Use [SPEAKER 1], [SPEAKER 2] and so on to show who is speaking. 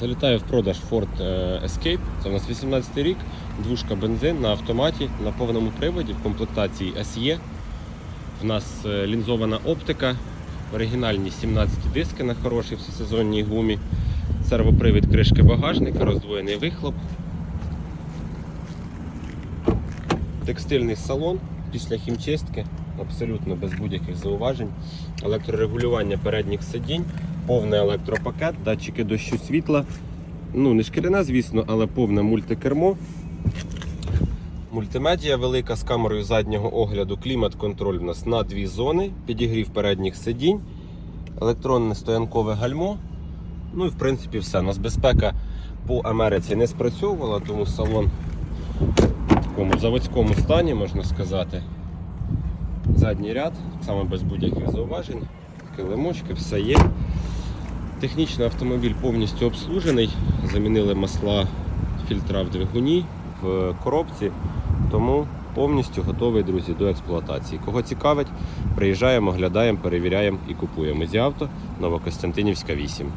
[SPEAKER 1] Залітає в продаж Ford е, Escape. Це у нас 18 рік, двушка бензин на автоматі, на повному приводі, в комплектації SE. В нас е, лінзована оптика, оригінальні 17 диски на хорошій всесезонній гумі, сервопривід кришки багажника, роздвоєний вихлоп. Текстильний салон після хімчистки, абсолютно без будь-яких зауважень. Електрорегулювання передніх сидінь, повний електропакет, датчики дощу світла. Ну, не шкіряне, звісно, але повне мультикермо. Мультимедія велика з камерою заднього огляду, клімат-контроль у нас на дві зони, підігрів передніх сидінь, електронне стоянкове гальмо. Ну і в принципі все. У нас безпека по Америці не спрацьовувала, тому салон в такому заводському стані, можна сказати. Задній ряд, саме без будь-яких зауважень, килимочки, все є. Технічний автомобіль повністю обслужений. Замінили масла фільтра в двигуні, в коробці, тому повністю готовий, друзі, до експлуатації. Кого цікавить, приїжджаємо, оглядаємо, перевіряємо і купуємо. Зі авто Новокостянтинівська 8.